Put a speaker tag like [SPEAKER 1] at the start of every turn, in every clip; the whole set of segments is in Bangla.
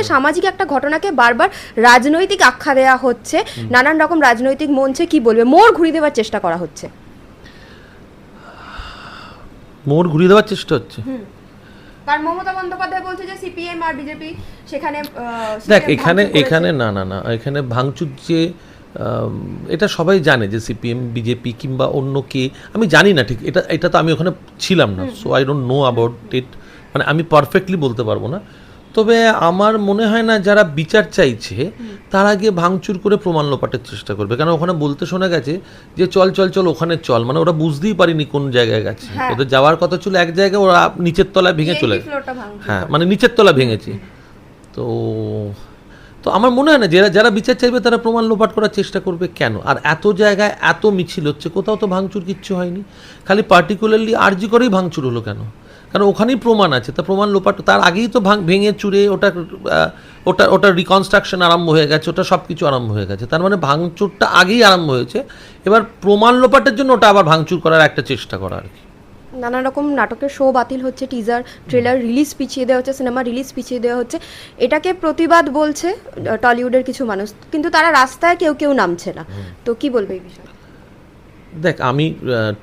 [SPEAKER 1] যে সামাজিক একটা ঘটনাকে বারবার রাজনৈতিক আখ্যা দেওয়া হচ্ছে নানান রকম রাজনৈতিক মঞ্চে কি বলবে? মোড় ঘুরিয়ে দেওয়ার চেষ্টা করা হচ্ছে।
[SPEAKER 2] মোড় ঘুরিয়ে দেওয়ার চেষ্টা হচ্ছে?
[SPEAKER 1] কারণ মমতা বন্দ্যোপাধ্যায় বলছে যে সিপিএম আর বিজেপি সেখানে
[SPEAKER 2] দেখ এখানে এখানে না না না এখানে ভাঙচুর যে এটা সবাই জানে যে সিপিএম বিজেপি কিংবা অন্য কে আমি জানি না ঠিক এটা এটা তো আমি ওখানে ছিলাম না so I don't know about it মানে আমি পারফেক্টলি বলতে পারব না। তবে আমার মনে হয় না যারা বিচার চাইছে তার আগে ভাঙচুর করে প্রমাণ লোপাটের চেষ্টা করবে। কারণ ওখানে বলতে শোনা গেছে যে চল চল চল ওখানে চল। মানে ওরা বুঝতেই পারিনি কোন জায়গায় গেছে।
[SPEAKER 1] হ্যাঁ।
[SPEAKER 2] ওদের যাওয়ার কথা ছিল এক জায়গায় ওরা নিচের তলায় ভেঙে চলে গেছে হ্যাঁ মানে নিচের তলা ভেঙেছে। তো তো আমার মনে হয় না, যারা যারা বিচার চাইবে তারা প্রমাণ লোপাট করার চেষ্টা করবে কেন? আর এত জায়গায় এত মিছিল হচ্ছে, কোথাও তো ভাঙচুর কিচ্ছু হয়নি। খালি পার্টিকুলারলি আরজি করেই ভাঙচুর হলো কেন? কারণ ওখানেই প্রমাণ আছে, তা প্রমাণ লোপাট তার আগেই তো ভাঙ ভেঙে চুরে ওটা ওটা ওটা রিকনস্ট্রাকশন আরম্ভ হয়ে গেছে, ওটা সব কিছু আরম্ভ হয়ে গেছে। তার মানে ভাঙচুরটা আগেই আরম্ভ হয়েছে। এবার প্রমাণ লোপাটের জন্য ওটা আবার ভাঙচুর করার একটা চেষ্টা করা আর কি।
[SPEAKER 1] নানা রকম নাটকের শো বাতিল হচ্ছে টিজার ট্রেলার রিলিজ পিছিয়ে দেওয়া হচ্ছে সিনেমা রিলিজ পিছিয়ে দেওয়া হচ্ছে। এটাকে প্রতিবাদ বলছে টলিউডের কিছু মানুষ। কিন্তু তারা রাস্তায় কেউ কেউ নামছে না। তো কি বলবে এই বিষয়ে?
[SPEAKER 2] দেখ আমি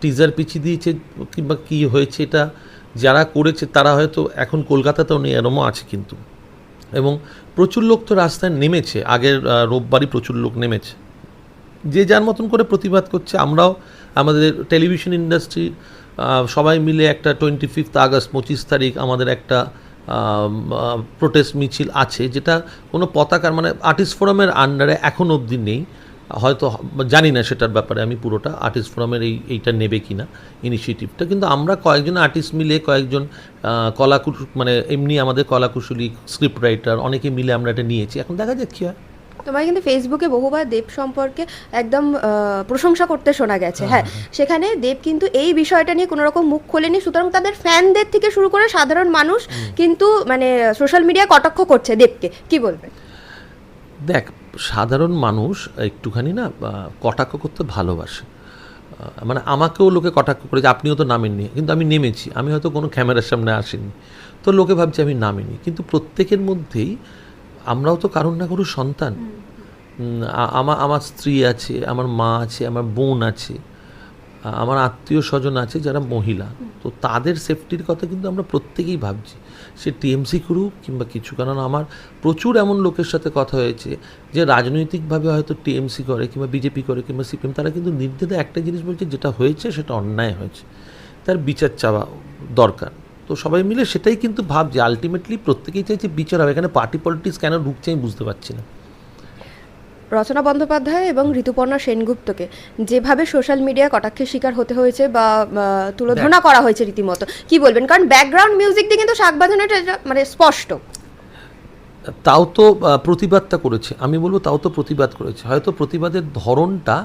[SPEAKER 2] টিজার পিছিয়ে দিয়েছে কিংবা কি হয়েছে এটা যারা করেছে তারা হয়তো এখন কলকাতাতেও নেই এরমও আছে কিন্তু। এবং প্রচুর লোক তো রাস্তায় নেমেছে। আগের রোববারই প্রচুর লোক নেমেছে। যে যার মতন করে প্রতিবাদ করছে আমরাও আমাদের টেলিভিশন ইন্ডাস্ট্রি সবাই মিলে একটা টোয়েন্টি ফিফথ আগস্ট পঁচিশ তারিখ আমাদের একটা প্রোটেস্ট মিছিল আছে, যেটা কোনো পতাকার মানে আর্টিস্ট ফোরামের আন্ডারে এখন অবধি নেই। হয়তো, জানি না সেটার ব্যাপারে আমি পুরোটা আর্টিস্ট ফোরামের এই, এইটা নেবে কি না ইনিশিয়েটিভটা কিন্তু আমরা কয়েকজন আর্টিস্ট মিলে, কয়েকজন কলাকুশ মানে এমনি আমাদের কলাকুশলী স্ক্রিপ্ট রাইটার অনেকে মিলে আমরা এটা নিয়েছি। এখন দেখা যাক কী হয়।
[SPEAKER 1] তোমায় কিন্তু ফেসবুকে বহুবার দেব সম্পর্কে একদম প্রশংসা করতে শোনা গেছে। হ্যাঁ সেখানে দেব কিন্তু এই বিষয়টা নিয়ে কোনো রকম মুখ খোলেনি। সুতরাং তাদের ফ্যানদের থেকে শুরু করে সাধারণ মানুষ কিন্তু মানে সোশ্যাল মিডিয়ায় কটাক্ষ করছে দেবকে। কি বলবে?
[SPEAKER 2] দেখ সাধারণ মানুষ একটুখানি না কটাক্ষ করতে ভালোবাসে। মানে আমাকেও লোকে কটাক্ষ করে যে আপনিও তো নামেননি। কিন্তু আমি নেমেছি। আমি হয়তো কোনো ক্যামেরার সামনে আসিনি। তো লোকে ভাবছে আমি নামিনি। কিন্তু প্রত্যেকের মধ্যেই আমরাও তো কারুর না কারুর সন্তান। আমার আমার স্ত্রী আছে আমার মা আছে আমার বোন আছে আমার আত্মীয় স্বজন আছে যারা মহিলা। তো তাদের সেফটির কথা কিন্তু আমরা প্রত্যেকেই ভাবছি। সে টিএমসি করুক কিংবা কিছু কারণ আমার প্রচুর এমন লোকের সাথে কথা হয়েছে যে রাজনৈতিকভাবে হয়তো টিএমসি করে কিংবা বিজেপি করে কিংবা সিপিএম তারা কিন্তু নির্দ্বিধে একটা জিনিস বলছে যেটা হয়েছে সেটা অন্যায় হয়েছে। তার বিচার চাওয়া দরকার। তো সবাই মিলে সেটাই কিন্তু ভাবছে। আলটিমেটলি প্রত্যেকেই চাইছে বিচার হবে। এখানে পার্টি পলিটিক্স কেন ঢুকছে আমি বুঝতে পারছি না।
[SPEAKER 1] রচনা বন্দ্যোপাধ্যায় এবং ঋতুপর্ণা সেনগুপ্তকে যেভাবে সোশ্যাল মিডিয়া কটাক্ষের শিকার হতে হয়েছে বা তুলোধনা করা হয়েছে রীতিমতো কি বলবেন? কারণ ব্যাকগ্রাউন্ড মিউজিক দিয়ে কিন্তু শাক এটা মানে স্পষ্ট।
[SPEAKER 2] তাও তো প্রতিবাদটা করেছে। আমি বলব তাও তো প্রতিবাদ করেছে। হয়তো প্রতিবাদের ধরনটা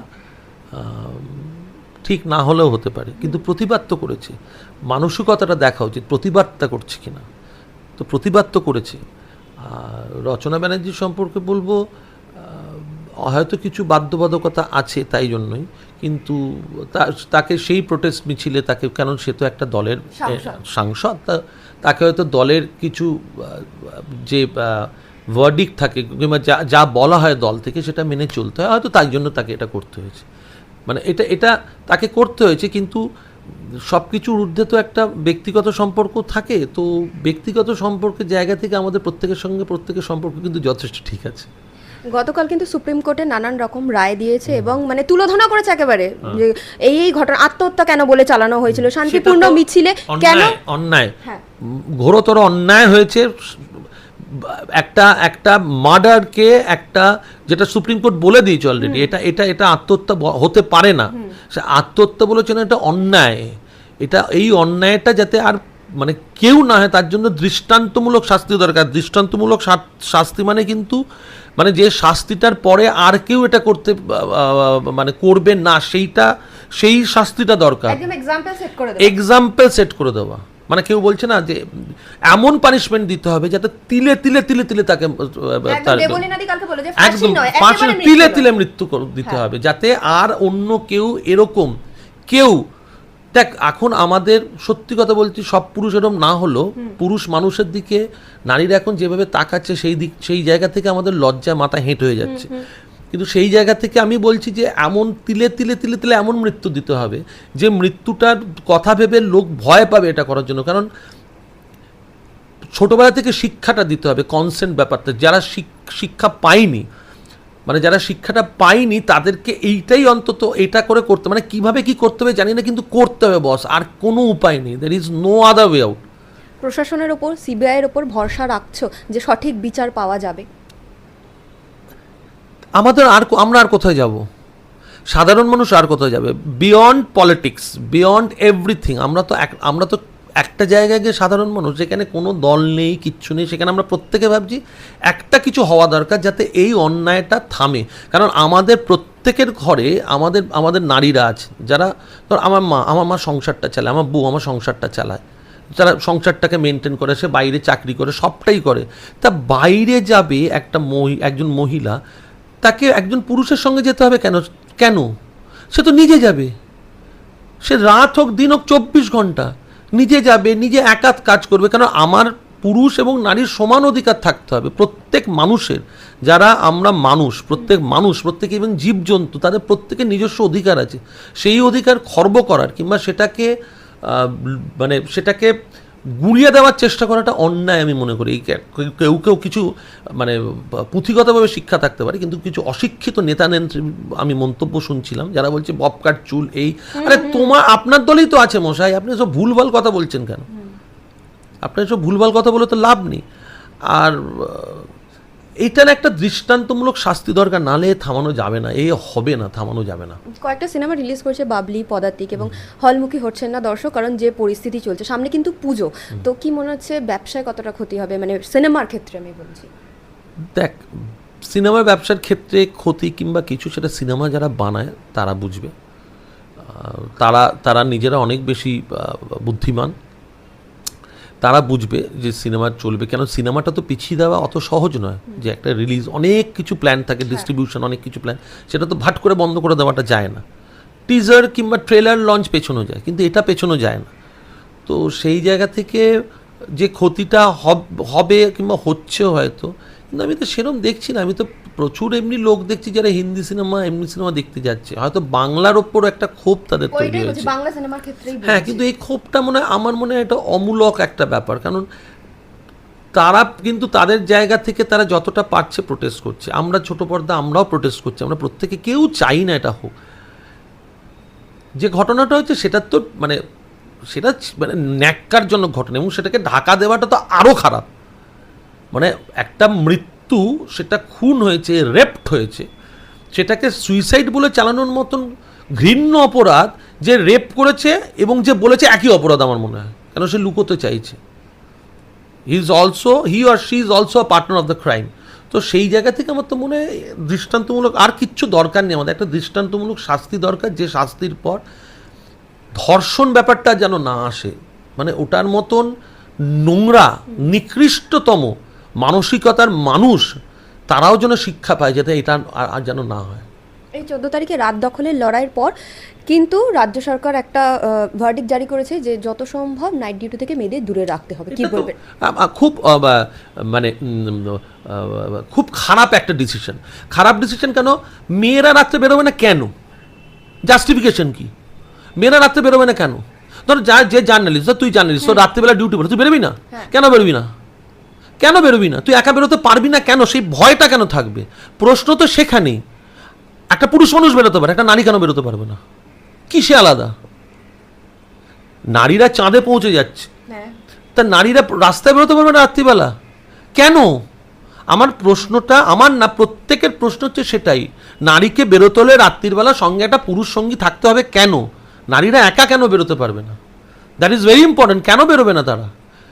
[SPEAKER 2] ঠিক না হলেও হতে পারে কিন্তু প্রতিবাদ তো করেছে। মানসিকতাটা দেখা উচিত প্রতিবাদটা করছে কিনা। তো প্রতিবাদ তো করেছে। রচনা ব্যানার্জি সম্পর্কে বলব হয়তো কিছু বাধ্যবাধকতা আছে তাই জন্যই কিন্তু তাকে সেই প্রোটেস্ট মিছিলে তাকে কেন সে তো একটা দলের
[SPEAKER 1] সাংসদ।
[SPEAKER 2] তাকে হয়তো দলের কিছু যে ভার্ডিক থাকে কিংবা যা যা বলা হয় দল থেকে সেটা মেনে চলতে হয় হয়তো তাই জন্য তাকে এটা করতে হয়েছে। মানে এটা এটা তাকে করতে হয়েছে কিন্তু সব কিছুর ঊর্ধ্বে তো একটা ব্যক্তিগত সম্পর্ক থাকে তো ব্যক্তিগত সম্পর্কের জায়গা থেকে আমাদের প্রত্যেকের সঙ্গে প্রত্যেকের সম্পর্ক কিন্তু যথেষ্ট ঠিক আছে।
[SPEAKER 1] গতকাল কিন্তু সুপ্রিম কোর্টে নানান রকম রায় দিয়েছে এবং মানে তুলোধনা করেছে একেবারে যে এই এই ঘটনা আত্মহত্যা কেন বলে চালানো হয়েছিল? শান্তিপূর্ণ মিছিলে কেন?
[SPEAKER 2] অন্যায়
[SPEAKER 1] হ্যাঁ।
[SPEAKER 2] ঘোরতর অন্যায় হয়েছে একটা একটা মার্ডারকে একটা যেটা সুপ্রিম কোর্ট বলে দিয়েছে অলরেডি এটা এটা এটা আত্মহত্যা হতে পারে না। সে আত্মহত্যা বলেছে না এটা অন্যায়। এটা এই অন্যায়টা যাতে আর মানে কেউ না হয় তার জন্য দৃষ্টান্তমূলক শাস্তি দরকার। দৃষ্টান্তমূলক শাস্তি মানে কিন্তু মানে যে শাস্তিটার পরে আর কেউ এটা করতে মানে করবে না সেইটা সেই শাস্তিটা দরকার।
[SPEAKER 1] এক্সাম্পল সেট করে
[SPEAKER 2] দেওয়া। মানে কেউ বলছে না যে এমন পানিশমেন্ট দিতে হবে যাতে তিলে তিলে তিলে তিলে তাকে একদম ফাঁসি তিলে তিলে মৃত্যু দিতে হবে যাতে আর অন্য কেউ এরকম কেউ দেখ এখন আমাদের সত্যি কথা বলছি সব পুরুষ এরকম না হলেও পুরুষ মানুষের দিকে নারীরা এখন যেভাবে তাকাচ্ছে সেই দিক সেই জায়গা থেকে আমাদের লজ্জা মাথা হেঁট হয়ে যাচ্ছে। কিন্তু সেই জায়গা থেকে আমি বলছি যে এমন তিলে তিলে তিলে তিলে এমন মৃত্যু দিতে হবে, যে মৃত্যুটার কথা ভেবে লোক ভয় পাবে এটা করার জন্য। কারণ ছোটোবেলা থেকে শিক্ষাটা দিতে হবে কনসেন্ট ব্যাপারটা। যারা শিক- শিক্ষা পায়নি মানে যারা শিক্ষাটা পায়নি, তাদেরকে এইটাই অন্তত এটা করে করতে মানে কীভাবে কি করতে হবে জানি না, কিন্তু করতে হবে বস আর কোনো উপায় নেই। There is no other way out
[SPEAKER 1] প্রশাসনের ওপর সিবিআইয়ের ওপর ভরসা রাখছো যে সঠিক বিচার পাওয়া যাবে।
[SPEAKER 2] আমাদের আর আমরা আর কোথায় যাব? সাধারণ মানুষ আর কোথায় যাবে? বিয়ন্ড পলিটিক্স বিয়ন্ড এভরিথিং আমরা তো এক- আমরা তো একটা জায়গায় গিয়ে সাধারণ মানুষ, যেখানে কোনো দল নেই, কিচ্ছু নেই, সেখানে আমরা প্রত্যেকে ভাবছি একটা কিছু হওয়া দরকার যাতে এই অন্যায়টা থামে। কারণ আমাদের প্রত্যেকের ঘরে আমাদের আমাদের নারীরা আছে, যারা ধর আমার মা আমার মা সংসারটা চালায়, আমার বউ আমার সংসারটা চালায়। যারা সংসারটাকে মেনটেন করে, সে বাইরে চাকরি করে, সবটাই করে। তা বাইরে যাবে একটা মহি একজন মহিলা তাকে একজন পুরুষের সঙ্গে যেতে হবে কেন? কেন? সে তো নিজে যাবে। সে রাত হোক, দিন হোক, চব্বিশ ঘণ্টা নিজে যাবে, নিজে একাত কাজ করবে। কেন? আমার পুরুষ এবং নারীর সমান অধিকার থাকতে হবে। প্রত্যেক মানুষের, যারা আমরা মানুষ, প্রত্যেক মানুষ, প্রত্যেক এবং জীবজন্তু, তাদের প্রত্যেকের নিজস্ব অধিকার আছে। সেই অধিকার খর্ব করার কিংবা সেটাকে মানে সেটাকে গুড়িয়ে দেওয়ার চেষ্টা করাটা অন্যায় আমি মনে করি। কেউ কেউ কিছু মানে পুঁথিগতভাবে শিক্ষা থাকতে পারে কিন্তু কিছু অশিক্ষিত নেতা নেত্রী আমি মন্তব্য শুনছিলাম যারা বলছে বপকাট চুল এই আরে তোমার আপনার দলেই তো আছে মশাই আপনি সব ভুলভাল কথা বলছেন কেন? আপনার সব ভুলভাল কথা বলে তো লাভ নেই। আর আহ, এইটার একটা দৃষ্টান্তমূলক শাস্তি দরকার নালে থামানো যাবে না এই হবে না থামানো যাবে না।
[SPEAKER 1] কয়েকটা সিনেমা রিলিজ করেছে বাবলি পদাতিক এবং হলমুখী হচ্ছেন না দর্শক কারণ যে পরিস্থিতি চলছে সামনে কিন্তু পুজো। তো কি মনে হচ্ছে ব্যবসায় কতটা ক্ষতি হবে? মানে সিনেমার ক্ষেত্রে আমি বলছি।
[SPEAKER 2] দেখ সিনেমার ব্যবসার ক্ষেত্রে ক্ষতি কিংবা কিছু সেটা সিনেমা যারা বানায় তারা বুঝবে। তারা তারা নিজেরা অনেক বেশি বুদ্ধিমান। তারা বুঝবে যে সিনেমা চলবে। কেন? সিনেমাটা তো পিছিয়ে দেওয়া অত সহজ নয় যে একটা রিলিজ অনেক কিছু প্ল্যান থাকে ডিস্ট্রিবিউশন অনেক কিছু প্ল্যান সেটা তো ভাট করে বন্ধ করে দেওয়াটা যায় না। টিজার কিংবা ট্রেলার লঞ্চ পেছনো যায় কিন্তু এটা পেছনো যায় না। তো সেই জায়গা থেকে যে ক্ষতিটা হবে কিংবা হচ্ছে হয়তো কিন্তু আমি তো সেরকম দেখছি না। আমি তো প্রচুর এমনি লোক দেখছি যারা হিন্দি সিনেমা এমনি সিনেমা দেখতে যাচ্ছে। হয়তো বাংলার ওপর একটা ক্ষোভ তাদের তৈরি হয়েছে।
[SPEAKER 1] বাংলা সিনেমার ক্ষেত্রেই
[SPEAKER 2] হ্যাঁ কিন্তু এই ক্ষোভটা মনে হয় আমার মনে হয় এটা অমূলক একটা ব্যাপার। কারণ তারা কিন্তু তাদের জায়গা থেকে তারা যতটা পারছে প্রোটেস্ট করছে। আমরা ছোট পর্দা আমরাও প্রোটেস্ট করছি। আমরা প্রত্যেকে কেউ চাই না এটা হোক। যে ঘটনাটা হচ্ছে সেটা তো মানে সেটা মানে ন্যাক্কার জন্য ঘটনা এবং সেটাকে ঢাকা দেওয়াটা তো আরও খারাপ। মানে একটা মৃত্যু সেটা খুন হয়েছে রেপ্ট হয়েছে। সেটাকে সুইসাইড বলে চালানোর মতন ঘৃণ্য অপরাধ যে রেপ করেছে এবং যে বলেছে একই অপরাধ আমার মনে হয়, কেন সে লুকোতে চাইছে। He is also he R she is also a partner of the crime তো সেই জায়গা থেকে আমার তো মনে হয় দৃষ্টান্তমূলক আর কিচ্ছু দরকার নেই আমাদের। একটা দৃষ্টান্তমূলক শাস্তি দরকার, যে শাস্তির পর ধর্ষণ ব্যাপারটা যেন না আসে। মানে ওটার মতন নোংরা, নিকৃষ্টতম মানসিকতার মানুষ তারাও যেন শিক্ষা পায় যাতে এটা আর- যেন না হয়।
[SPEAKER 1] এই চোদ্দ তারিখে রাত দখলের লড়াইয়ের পর কিন্তু রাজ্য সরকার একটা ভার্ডিক জারি করেছে যে যত সম্ভব নাইট ডিউটি থেকে মেয়েদের দূরে রাখতে হবে। কি বলবেন?
[SPEAKER 2] খুব মানে খুব খারাপ একটা ডিসিশন খারাপ ডিসিশন কেন? মেয়েরা রাত্রে বেরোবে না কেন? জাস্টিফিকেশন কি? মেয়েরা রাত্রে বেরোবে না কেন? ধর যা যে জার্নালিস্ট তুই জার্নালিস্ট তোর রাত্রিবেলা ডিউটি বেরো তুই বেরোবি না?
[SPEAKER 1] হ্যাঁ।
[SPEAKER 2] কেন বেরোবি না? কেন বেরোবি না? তুই একা বেরোতে পারবি না কেন? সেই ভয়টা কেন থাকবে? প্রশ্ন তো সেখানেই। একটা পুরুষ মানুষ বেরোতে পারে একটা নারী কেন বেরোতে পারবে না? কিসে আলাদা? নারীরা চাঁদে পৌঁছে যাচ্ছে।
[SPEAKER 1] হ্যাঁ।
[SPEAKER 2] তা নারীরা রাস্তায় বেরোতে পারবে না রাত্রিবেলা? কেন? আমার প্রশ্নটা আমার না প্রত্যেকের প্রশ্ন হচ্ছে সেটাই। নারীকে বেরোতে হলে রাত্রিবেলা সঙ্গে একটা পুরুষ সঙ্গী থাকতে হবে কেন? নারীরা একা কেন বেরোতে পারবে না? দ্যাট ইজ ভেরি ইম্পর্টেন্ট কেন বেরোবে না তারা?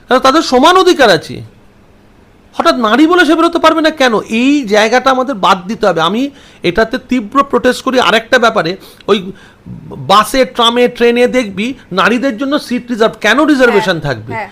[SPEAKER 2] কারণ তাদের সমান অধিকার আছে। হঠাৎ নারী বলে সে বেরোতে পারবে না কেন? এই জায়গাটা আমাদের বাদ দিতে হবে। আমি এটাতে তীব্র প্রোটেস্ট করি। আরেকটা ব্যাপারে ওই বাসে ট্রামে ট্রেনে দেখবি নারীদের জন্য সিট রিজার্ভ কেন রিজার্ভেশন থাকবে
[SPEAKER 1] হ্যাঁ।